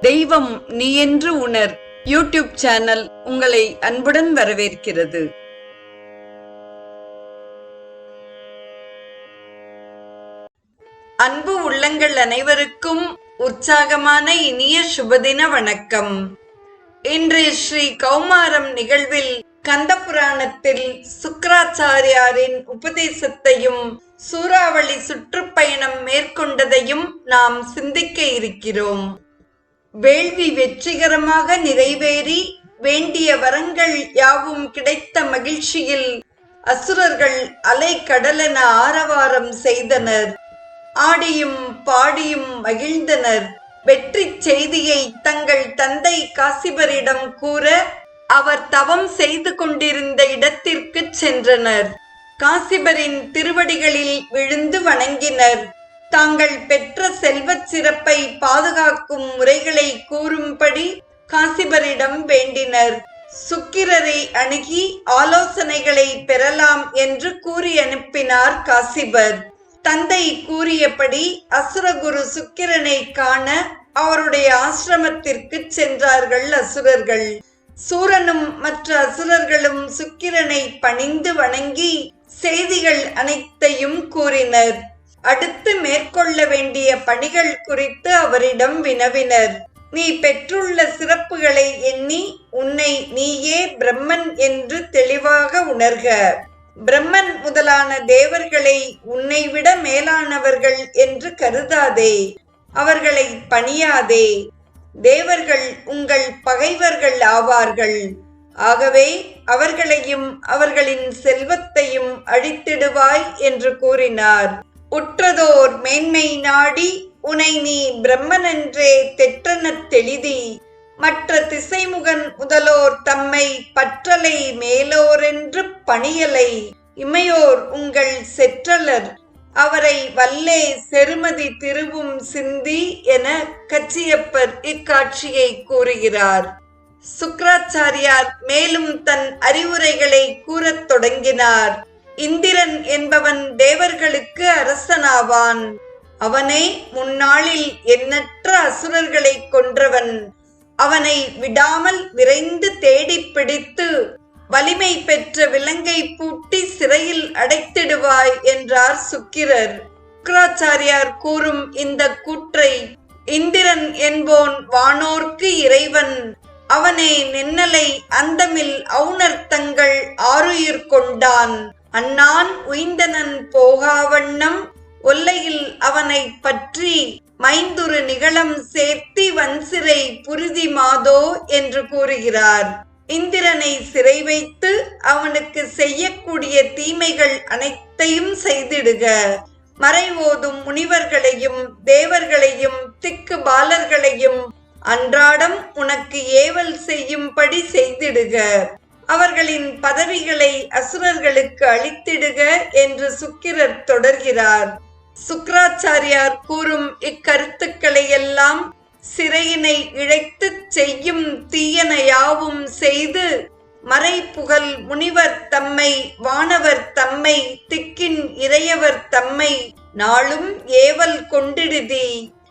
தெய்வம் நீ என்று உணர். யூடியூப் சேனல் உங்களை அன்புடன் வரவேற்கிறது. அன்பு உள்ளங்கள் அனைவருக்கும் உற்சாகமான இனிய சுபதின வணக்கம். இன்று ஸ்ரீ கௌமாரம் நிகழ்வில் கந்த புராணத்தில் சுக்கராச்சாரியாரின் உபதேசத்தையும் சூறாவளி சுற்றுப்பயணம் மேற்கொண்டதையும் நாம் சிந்திக்க இருக்கிறோம். வேள்வி வெற்றிகரமாக நிறைவேறி வேண்டிய வரங்கள் யாவும் கிடைத்த மகிழ்ச்சியில் அசுரர்கள் அலை கடலென ஆரவாரம் செய்தனர். ஆடியும் பாடியும் மகிழ்ந்தனர். வெற்றி செய்தியை தங்கள் தந்தை காசிபரிடம் கூற அவர் தவம் செய்து கொண்டிருந்த இடத்திற்கு சென்றனர். காசிபரின் திருவடிகளில் விழுந்து வணங்கினர். தாங்கள் பெற்ற செல்வச் சிறப்பை பாதுகாக்கும் முறைகளை கூறும்படி காசிபரிடம் வேண்டினர். சுக்கிரரை அணுகி ஆலோசனைகளை பெறலாம் என்று கூறி அனுப்பினார் காசிபர். தந்தை கூறியபடி அசுரகுரு சுக்கிரனை காண அவருடைய ஆசிரமத்திற்கு சென்றார்கள் அசுரர்கள். சூரனும் மற்ற அசுரர்களும் சுக்கிரனை பணிந்து வணங்கி செய்திகள் அனைத்தையும் கூறினர். அடுத்து மேற்கொள்ள வேண்டிய பணிகள் குறித்து அவரிடம் வினவினர். நீ பெற்றுள்ள சிறப்புகளை எண்ணி உன்னை நீயே பிரம்மன் என்று தெளிவாக உணர்க. பிரம்மன் முதலான தேவர்களை உன்னை விட மேலானவர்கள் என்று கருதாதே. அவர்களை பணியாதே. தேவர்கள் உங்கள் பகைவர்கள் ஆவார்கள். ஆகவே அவர்களையும் அவர்களின் செல்வத்தையும் அழித்திடுவாய் என்று கூறினார். உற்றதோர் மேன்மை நாடி உனை நீ பிரம்மனென்றே தெற்றனத் தெளிதி. மற்ற திசைமுகன் முதலோர் தம்மை பற்றலை மேலோரென்று பணியலை. இமையோர் உங்கள் செற்றலர் அவரை வல்லே செருமதி திருவும் சிந்தி என கச்சியப்பர் இக்காட்சியை கூறுகிறார். சுக்ராச்சாரியார் மேலும் தன் அறிவுரைகளை கூறத் தொடங்கினார். இந்திரன் என்பவன் தேவர்களுக்கு அரசனாவான். அவனை முன்னாளில் எண்ணற்ற அசுரர்களை கொன்றவன். அவனை விடாமல் விரைந்து தேடிப் பிடித்து வலிமை பெற்ற விலங்கை பூட்டி சிறையில் அடைத்திடுவாய் என்றார் சுக்கிரர். சுக்கராச்சாரியார் கூறும் இந்த கூற்றை இந்திரன் என்போன் வானோர்க்கு இறைவன். அவனே நின்னலை அந்தமில் ஔனர்த்தங்கள் ஆருயிர் கொண்டான். அண்ணான் உய்ந்தனன் போகாவண்ணம் ஒல்லையில் அவனை பற்றி மைந்துரு நிகழம் சேர்த்தி வன்சிறை புரிதி மாதோ என்று கூறுகிறார். இந்திரனை சிறை வைத்து அவனுக்கு செய்யக்கூடிய தீமைகள் அனைத்தையும் செய்திடுக. மறைவோதும் முனிவர்களையும் தேவர்களையும் திக்கு பாலர்களையும் அன்றாடம் உனக்கு ஏவல் செய்யும்படி செய்திடுக. அவர்களின் பதவிகளை அசுரர்களுக்கு அளித்திடுக என்று சுக்கிரர் தொடர்கிறார். சுக்கராச்சாரியார் கூறும் இக்கருத்துக்களை எல்லாம் சிறையினை இழைத்துச் செய்யும் தீயன யாவும் செய்து மறைப்புகழ் முனிவர் தம்மை வானவர் தம்மை திக்கின் இறையவர் தம்மை நாளும் ஏவல் கொண்டிடுதி.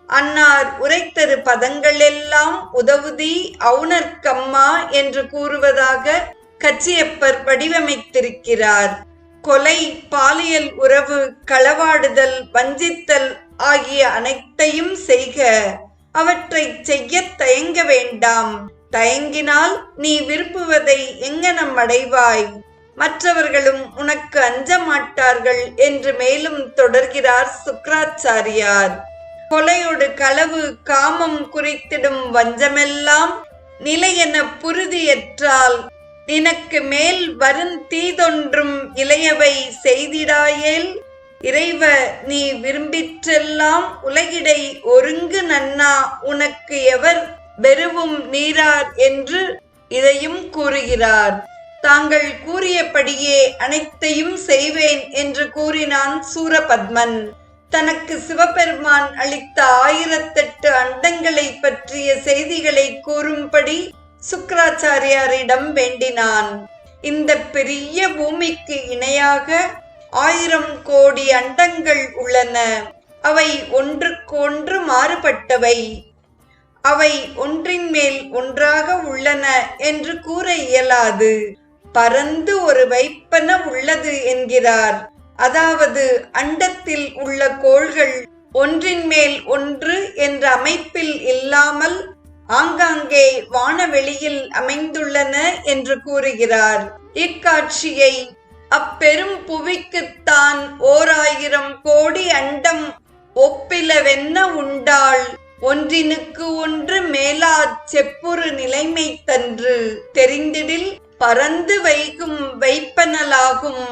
அன்னார் உரைத்தரு பதங்களெல்லாம் உதவுதி அவுணர்க்கம்மா என்று கூறுவதாக கச்சியப்பர் வடிவமைத்திருக்கிறார். கொலை பாலியல் உறவு களவாடுதல் வஞ்சித்தல் ஆகிய அனைத்தையும் செய்க. அவற்றை செய்ய தயங்க வேண்டாம். தயங்கினால் நீ விரும்புவதை எங்கனம் அடைவாய்? மற்றவர்களும் உனக்கு அஞ்ச மாட்டார்கள் என்று மேலும் தொடர்கிறார் சுக்ராச்சாரியார். கொலையோடு களவு காமம் குறித்திடும் வஞ்சமெல்லாம் நிலையென புருதியற்றால் நினக்கு மேல் வருந் தீதொன்றும் இளையவை செய்திடாயேல் இறைவ நீ விரும்பிற்றெல்லாம் உலகிடை ஒருங்கு நன்னா உனக்கு எவர் வெறுவும் நீரார் என்று இதையும் கூறுகிறார். தாங்கள் கூறியபடியே அனைத்தையும் செய்வேன் என்று கூறினான் சூரபத்மன். தனக்கு சிவபெருமான் அளித்த ஆயிரத்தெட்டு அண்டங்களை பற்றிய செய்திகளை கூறும்படி சுக்கராச்சாரியாரிடம் வேண்டினான். இந்த பெரிய பூமிக்கு இணையாக ஆயிரம் கோடி அண்டங்கள் உள்ளன. அவை ஒன்றுக்கொன்று மாறுபட்டவை. அவை ஒன்றின் மேல் ஒன்றாக உள்ளன என்று கூற இயலாது. பரந்து ஒரு வைப்பன உள்ளது என்கிறார். அதாவது அண்டத்தில் உள்ள கோள்கள் ஒன்றின் மேல் ஒன்று என்ற அமைப்பில் இல்லாமல் ஆங்காங்கே வானவெளியில் அமைந்துள்ளன என்று கூறுகிறார். இக்காட்சியை அப்பெரும் புவிக்குத்தான் ஓர் ஆயிரம் கோடி அண்டம் ஒப்பிலவென்ன உண்டாள். ஒன்றினுக்கு ஒன்று மேலா செப்புறு நிலைமை தன்று தெரிந்திடில் பறந்து வைகும் வைப்பனலாகும்.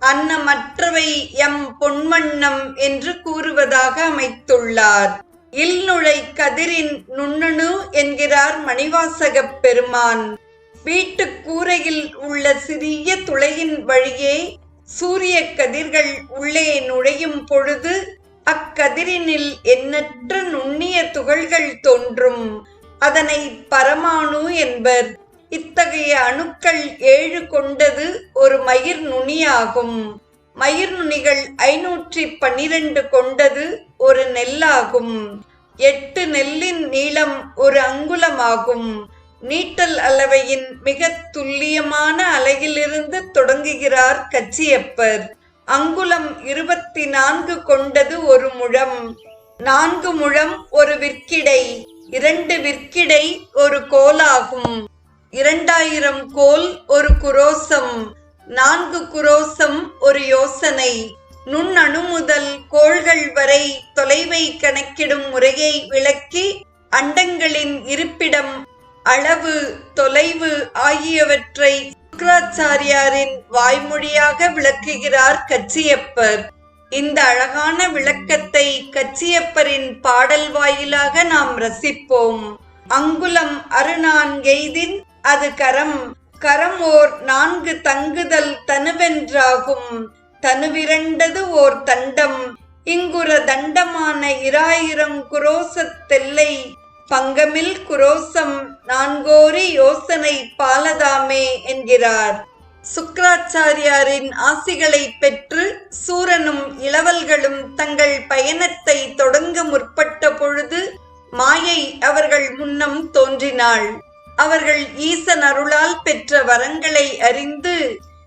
அன்னமற்றவை எம் பொன்வண்ணம் என்று கூறுவதாக அமைத்துள்ளார். இல்நுழை கதிரின் நுண்ணணு என்கிறார் மணிவாசகப் பெருமான். வீட்டு கூரையில் உள்ள சிறிய துளையின் வழியே சூரிய கதிர்கள் உள்ளே நுழையும் பொழுது அக்கதிரினில் எண்ணற்ற நுண்ணிய துகள்கள் தோன்றும். அதனை பரமாணு என்பர். இத்தகைய அணுக்கள் ஏழு கொண்டது ஒரு மயிர் நுனியாகும். மயிர் நுனிகள் ஐநூற்றி பன்னிரண்டு கொண்டது ஒரு நெல்லாகும். எட்டு நெல்லின் நீளம் ஒரு அங்குலமாகும். நீட்டல் அளவையின் மிக துல்லியமான அலையிலிருந்து தொடங்குகிறார் கச்சியப்பர். அங்குலம் இருபத்தி நான்கு கொண்டது ஒரு முழம். நான்கு முழம் ஒரு விற்கிடை. இரண்டு விற்கிடை ஒரு கோலாகும். இரண்டாயிரம் கோல் ஒரு குரோசம். நான்கு குரோசம் ஒரு யோசனை. நுண்ணணு முதல் கோள்கள் வரை தொலைவை கணக்கிடும் முறையை விளக்கி அண்டங்களின் இருப்பிடம் அளவு தொலைவு ஆகியவற்றை சுக்ராச்சாரியாரின் வாய்மொழியாக விளக்குகிறார் கச்சியப்பர். இந்த அழகான விளக்கத்தை கச்சியப்பரின் பாடல் வாயிலாக நாம் ரசிப்போம். அங்குலம் அருணான் எய்தின் அது கரம் கரம் ஓர் நான்கு தங்குதல் தனுவென்றாகும். தனுவிரண்டது ஓர் தண்டம். இங்குற தண்டமான இராயிரம் குரோசத்தெல்லை பங்கமில் குரோசம் நான்கோரி யோசனை பாலதாமே என்கிறார். சுக்கராச்சாரியாரின் ஆசிகளை பெற்று சூரனும் இளவல்களும் தங்கள் பயணத்தை தொடங்க முற்பட்ட பொழுது மாயை அவர்கள் முன்னம் தோன்றினாள். அவர்கள் ஈசன் அருளால் பெற்ற வரங்களை அறிந்து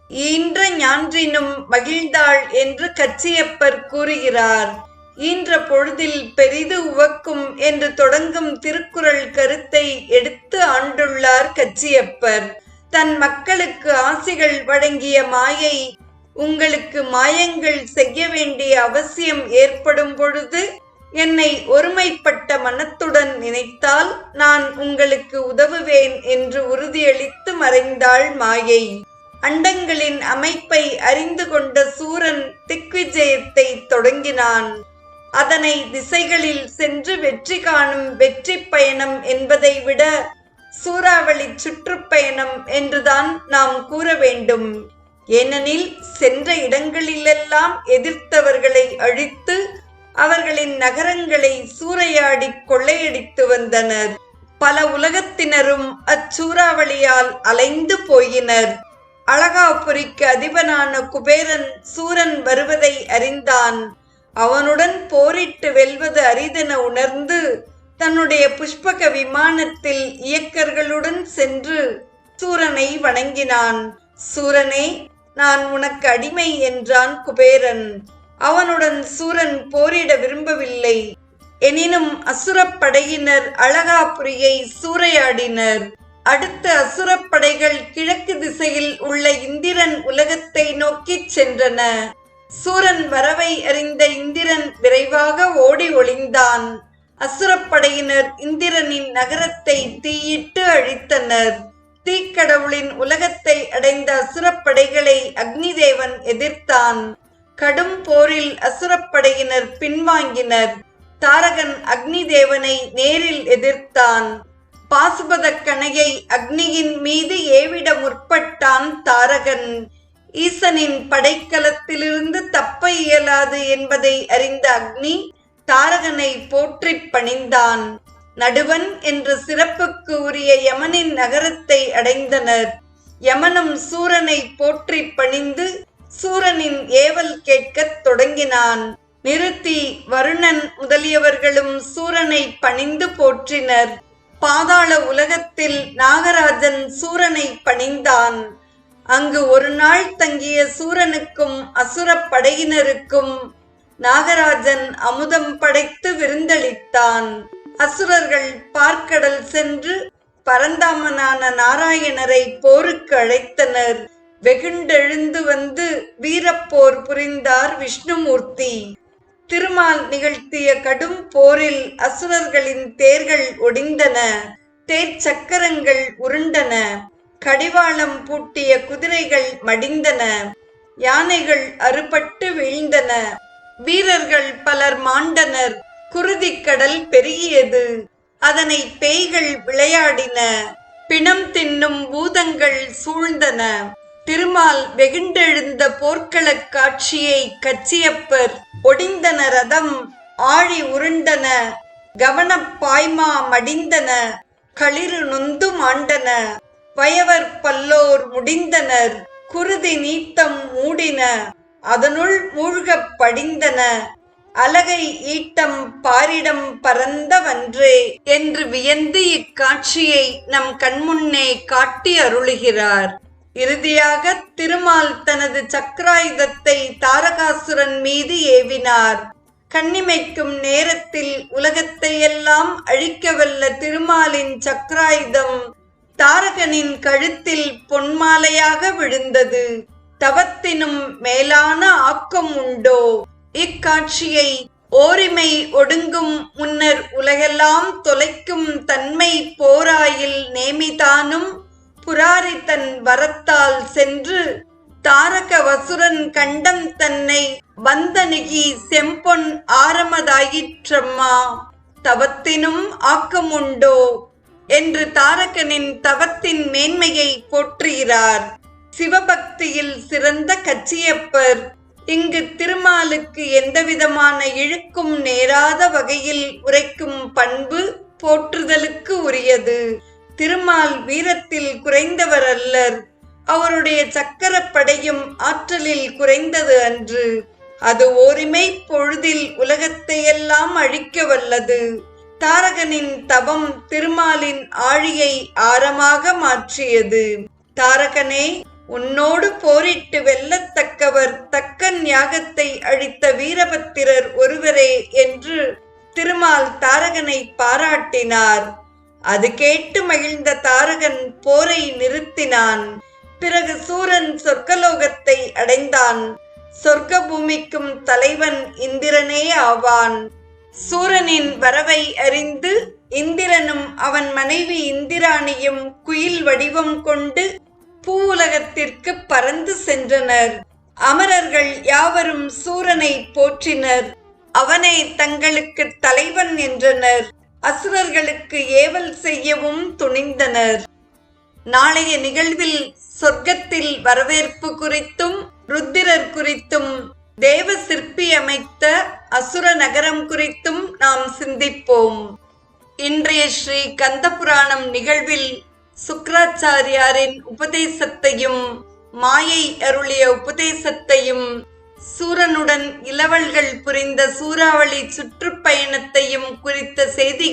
ஈன்ற ஞான்றினும் மகிழ்ந்தாள் என்று கச்சியப்பர் கூறுகிறார். ஈன்ற பொழுதில் பெரிது உவக்கும் என்று தொடங்கும் திருக்குறள் கருத்தை எடுத்து ஆண்டுள்ளார் கச்சியப்பர். தன் மக்களுக்கு ஆசிகள் வழங்கிய மாயை உங்களுக்கு மாயங்கள் செய்ய வேண்டிய அவசியம் ஏற்படும் பொழுது என்னை ஒருமைப்பட்ட மனத்துடன் நினைத்தால் நான் உங்களுக்கு உதவுவேன் என்று உறுதியளித்து மறைந்தாள் மாயை. அண்டங்களின் அமைப்பை அறிந்து கொண்ட சூரன் திக்விஜயத்தை தொடங்கினான். அதனை திசைகளில் சென்று வெற்றி காணும் வெற்றி பயணம் என்பதை விட சூறாவளி சுற்றுப்பயணம் என்றுதான் நாம் கூற வேண்டும். ஏனெனில் சென்ற இடங்களிலெல்லாம் எதிர்த்தவர்களை அழித்து அவர்களின் நகரங்களை சூறையாடி கொள்ளையடித்து வந்தனர். பல உலகத்தினரும் அச்சூறாவளியால் அலைந்து போயினர். அழகாபுரிக்கு அதிபனான குபேரன் சூரன் வருவதை அறிந்தான். அவனுடன் போரிட்டு வெல்வது அரிதென உணர்ந்து தன்னுடைய புஷ்பக விமானத்தில் இயக்கர்களுடன் சென்று சூரனை வணங்கினான். சூரனே நான் உனக்கு அடிமை என்றான் குபேரன். அவனுடன் சூரன் போரிட விரும்பவில்லை. எனினும் அசுரப்படையினர் அழகாபுரியை சூறையாடினர். அடுத்த அசுரப்படைகள் கிழக்கு திசையில் உள்ள இந்திரன் உலகத்தை நோக்கிச் சென்றன. சூரன் வரவை அறிந்த இந்திரன் விரைவாக ஓடி ஒளிந்தான். அசுரப்படையினர் இந்திரனின் நகரத்தை தீயிட்டு அழித்தனர். தீக்கடவுளின் உலகத்தை அடைந்த அசுரப்படைகளை அக்னிதேவன் எதிர்த்தான். கடும் போரில் அசுரப்படையினர் பின்வாங்கினர். தாரகன் அக்னிதேவனை நேரில் எதிர்த்தான். பாசுபத கணையை அக்னியின் மீது ஏவிட முற்பட்டான் தாரகன். ஈசனின் படைக்கலத்திலிருந்து தப்ப இயலாது என்பதை அறிந்த அக்னி தாரகனை போற்றிப் பணிந்தான். நடுவன் என்ற சிறப்புக்கு உரிய யமனின் நகரத்தை அடைந்தனர். யமனும் சூரனை போற்றி பணிந்து சூரனின் ஏவல் கேட்கத் தொடங்கினான். நிறுத்தி வருணன் முதலியவர்களும் சூரனை பணிந்து போற்றினர். பாதாள உலகத்தில் நாகராஜன் சூரனை பணிந்தான். அங்கு ஒரு நாள் தங்கிய சூரனுக்கும் அசுரப் படையினருக்கும் நாகராஜன் அமுதம் படைத்து விருந்தளித்தான். அசுரர்கள் பார்க்கடல் சென்று பரந்தாமனான நாராயணரை போருக்கு அழைத்தனர். வெகுண்டெழுந்து வந்து வீரப்போர் புரிந்தார் விஷ்ணுமூர்த்தி. திருமால் நிகழ்த்திய கடும் போரில் அசுரர்களின் தேர்கள் ஒடிந்தன தேர் சக்கரங்கள் உருண்டன கடிவாளம் பூட்டிய குதிரைகள் மடிந்தன யானைகள் அறுபட்டு வீழ்ந்தன. வீரர்கள் பலர் மாண்டனர் குருதிக்கடல் பெருகியது அதனை பேய்கள் விளையாடின பிணம் தின்னும் பூதங்கள் சூழ்ந்தன. திருமால் வெகுண்டெழுந்த போர்க்களக் காட்சியை கச்சியப்பர் ஒடிந்தன ரதம் ஆழி உருண்டன கவனப் பாய்மா மடிந்தன களிறு நொந்தும் ஆண்டன பயவர் பல்லோர் முடிந்தனர் குருதி நீத்தம் மூடின அதனுள் மூழ்கப் படிந்தன அலகை ஈட்டம் பாரிடம் பரந்தவன்றே என்று வியந்து இக்காட்சியை நம் கண்முன்னே காட்டி அருளுகிறார். இறுதியாக திருமால் தனது சக்கராயுதத்தை தாரகாசுரன் மீது ஏவினார். கண்ணிமைக்கும் நேரத்தில் உலகத்தையெல்லாம் அழிக்கவல்ல திருமாலின் சக்கராயுதம் தாரகனின் கழுத்தில் பொன்மாலையாக விழுந்தது. தவத்தினும் மேலான ஆக்கம் உண்டோ? இக்காட்சியை ஓரிமை ஒடுங்கும் முன்னர் உலகெல்லாம் தொலைக்கும் தன்மை போராயில் நேமிதானும் புராரி தன் வரத்தால் சென்று தாரக வசுரன் கண்டம் தன்னை வந்தனுகி செம்பொன் ஆரமதாயிற்றம்மா. தவத்தினும் ஆக்கமுண்டோ என்று தாரகனின் தவத்தின் மேன்மையை போற்றுகிறார். சிவபக்தியில் சிறந்த கச்சியப்பர். இங்கு திருமாலுக்கு எந்தவிதமான இழுக்கும் நேராத வகையில் உரைக்கும் பண்பு போற்றுதலுக்கு உரியது. திருமால் வீரத்தில் குறைந்தவர் அல்லர் அவருடைய சக்கரப்படையும் ஆற்றலில் குறைந்தது அன்று. அது ஓரிமை பொழுதில் உலகத்தையெல்லாம் அழிக்க வல்லது. தாரகனின் தவம் திருமாலின் ஆழியை ஆரமாக மாற்றியது. தாரகனே உன்னோடு போரிட்டு வெல்லத்தக்கவர் தக்கன் யாகத்தை அழித்த வீரபத்திரர் ஒருவரே என்று திருமால் தாரகனை பாராட்டினார். அது கேட்டு மகிழ்ந்த தாரகன் போரை நிறுத்தினான். பிறகு சூரன் சொர்க்கலோகத்தை அடைந்தான். சொர்க்க பூமிக்கும் தலைவன் இந்திரனே ஆவான். சூரனின் வரவை அறிந்து இந்திரனும் அவன் மனைவி இந்திராணியும் குயில் வடிவம் கொண்டு பூவுலகத்திற்கு பறந்து சென்றனர். அமரர்கள் யாவரும் சூரனை போற்றினர். அவனை தங்களுக்கு தலைவன் என்றனர். அசுரர்களுக்கு ஏவல் செய்யவும் துணிந்தனர். நாளைய நிகழ்வில் சொர்க்கத்தில் வரவேற்பு குறித்தும் ருத்திரர் குறித்தும் தேவ சிற்பி அமைத்த அசுர நகரம் குறித்தும் நாம் சிந்திப்போம். இன்றைய ஸ்ரீ கந்தபுராணம் நிகழ்வில் சுக்ராச்சாரியாரின் உபதேசத்தையும் மாயை அருளிய உபதேசத்தையும் சூரனுடன் இளவல்கள் புரிந்த சூறாவளி சுற்றுப்பயணத்தையும்